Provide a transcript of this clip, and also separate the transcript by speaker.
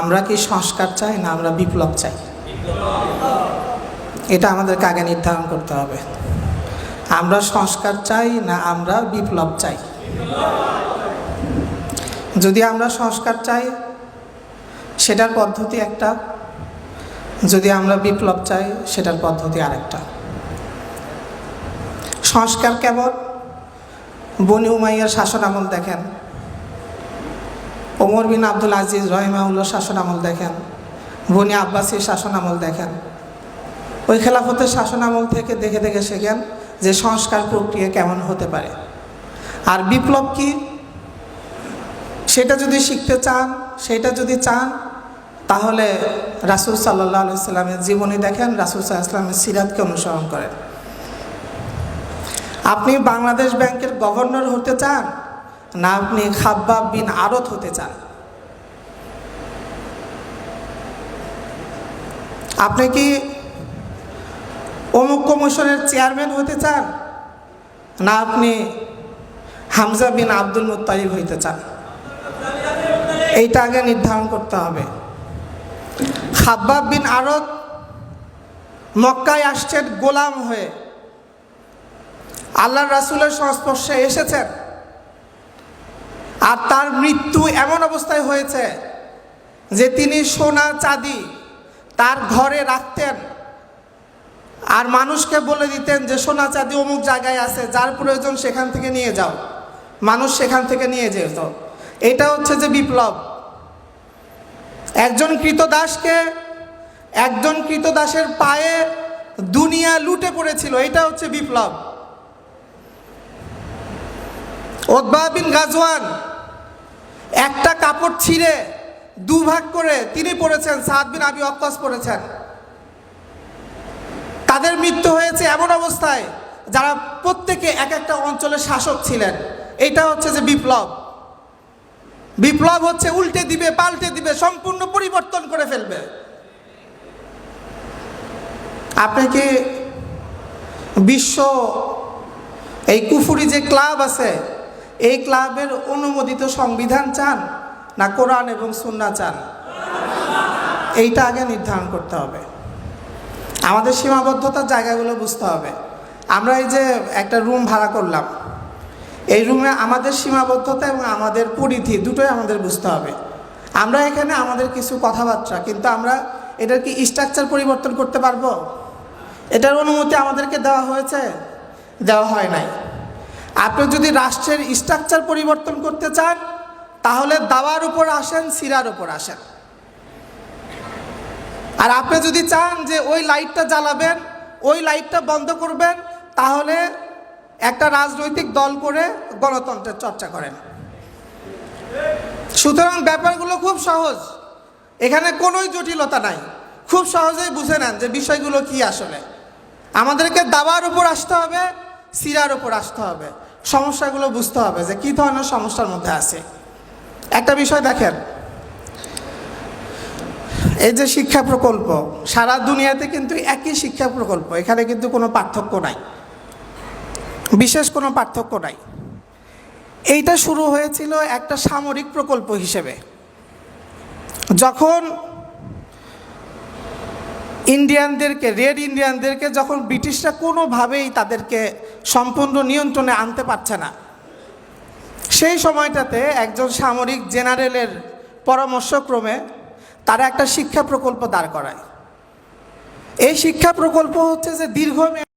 Speaker 1: আমরা কি সংস্কার চাই না আমরা বিপ্লব চাই? এটা আমাদেরকে আগে নির্ধারণ করতে হবে। আমরা সংস্কার চাই না আমরা বিপ্লব চাই? যদি আমরা সংস্কার চাই, সেটার পদ্ধতি একটা। যদি আমরা বিপ্লব চাই, সেটার পদ্ধতি আরেকটা। সংস্কার কেবল বনি উমাইয়ার শাসন আমল দেখেন ওমর বিন আব্দুল আজিজ রহিমাউল্লাহ শাসন আমল দেখেন। বনি আব্বাসীর শাসন আমল দেখেন। ওই খেলাফতের শাসন আমল থেকে দেখে দেখে শেখেন যে সংস্কার প্রক্রিয়া কেমন হতে পারে। আর বিপ্লব কি? সেটা যদি শিখতে চান, সেটা যদি চান, তাহলে রাসুল সাল্লাহ সাল্লামের জীবনী দেখেন, রাসুল সাল্লাহ ইসলামের অনুসরণ করেন। আপনি বাংলাদেশ ব্যাংকের গভর্নর হতে চান না আপনি খাব্বাব বিন আরত হতে চান। আপনি কি অমুক কমিশনের চেয়ারম্যান হতে চান? না আপনি হামজা বিন আব্দুল মুত্তালিব হইতে চান। এইটা আগে নির্ধারণ করতে হবে। খাব্বাব বিন আরত মক্কায় আসছেন গোলাম হয়ে। আল্লাহ রাসুলের সংস্পর্শে এসেছেন। আর তার মৃত্যু এমন অবস্থায় হয়েছে যে তিনি সোনা চাঁদি তার ঘরে রাখতেন আর মানুষকে বলে দিতেন যে সোনা চাঁদি অমুক জায়গায় আছে, যার প্রয়োজন সেখান থেকে নিয়ে যাও। মানুষ সেখান থেকে নিয়ে যেত। এটা হচ্ছে যে বিপ্লব। একজন কৃতদাসকে একজন কৃতদাসের পায়ে দুনিয়া লুটে পড়েছিল। এটা হচ্ছে বিপ্লব। ওদবা বিন গাজওয়ান একটা কাপড় ছিঁড়ে দুভাগ করে তিনি পড়েছেন সাদ বিন আবি অক্কাস পড়েছেন তাদের মৃত্যু হয়েছে এমন অবস্থায় যারা প্রত্যেকে এক একটা অঞ্চলের শাসক ছিলেন। এটা হচ্ছে যে বিপ্লব। বিপ্লব হচ্ছে উল্টে দিবে, পাল্টে দিবে, সম্পূর্ণ পরিবর্তন করে ফেলবে। আপনি কি বিশ্ব এই কুফুরি যে ক্লাব আছে এই ক্লাবের অনুমোদিত সংবিধান চান না কোরআন এবং সুন্না চান? এইটা আগে নির্ধারণ করতে হবে। আমাদের সীমাবদ্ধতার জায়গাগুলো বুঝতে হবে। আমরা এই যে একটা রুম ভাড়া করলাম, এই রুমে আমাদের সীমাবদ্ধতা এবং আমাদের পরিধি দুটোই আমাদের বুঝতে হবে। আমরা এখানে আমাদের কিছু কথাবার্তা, কিন্তু আমরা এটার কি স্ট্রাকচার পরিবর্তন করতে পারব? এটার অনুমতি আমাদেরকে দেওয়া হয়েছে? দেওয়া হয় নাই। আপনি যদি রাষ্ট্রের স্ট্রাকচার পরিবর্তন করতে চান, তাহলে দাওয়ার উপর আসেন, সিরার উপর আসেন। আর আপনি যদি চান যে ওই লাইটটা জ্বালাবেন, ওই লাইটটা বন্ধ করবেন, তাহলে একটা রাজনৈতিক দল করে গণতন্ত্রের চর্চা করেন। সুতরাং ব্যাপারগুলো খুব সহজ। এখানে কোনোই জটিলতা নাই। খুব সহজেই বুঝে নেন যে বিষয়গুলো কি আসলে। আমাদেরকে দাবার উপর আসতে হবে, সিরার উপর আসতে হবে। সমস্যাগুলো বুঝতে হবে যে কী ধরনের সমস্যার মধ্যে আছে। একটা বিষয় দেখেন, এই যে শিক্ষা প্রকল্প, সারা দুনিয়াতে কিন্তু একই শিক্ষা প্রকল্প, এখানে কিন্তু কোনো পার্থক্য নাই। বিশেষ কোনো পার্থক্য নাই। এইটা শুরু হয়েছিল একটা সামরিক প্রকল্প হিসেবে। যখন ইন্ডিয়ানদেরকে, রেড ইন্ডিয়ানদেরকে যখন ব্রিটিশরা কোনোভাবেই তাদেরকে সম্পূর্ণ নিয়ন্ত্রণে আনতে পারছে না। সেই সময়টাতে একজন সামরিক জেনারেলের পরামর্শক্রমে তারা একটা শিক্ষা প্রকল্প দাঁড় করায়। এই শিক্ষা প্রকল্প হচ্ছে যে দীর্ঘমেয়াদী